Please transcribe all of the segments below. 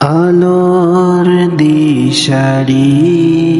আলোর দিশারি।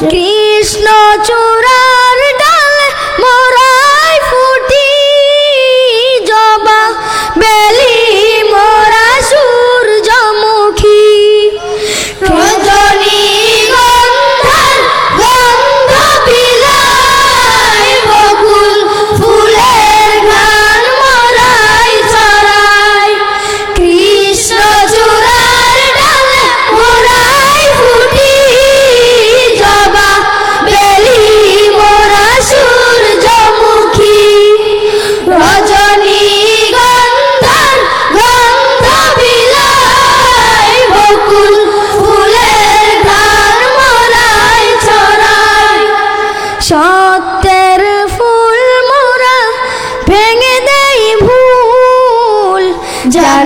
কৃষ্ণ চূড়া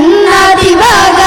கண்ணாதிவாக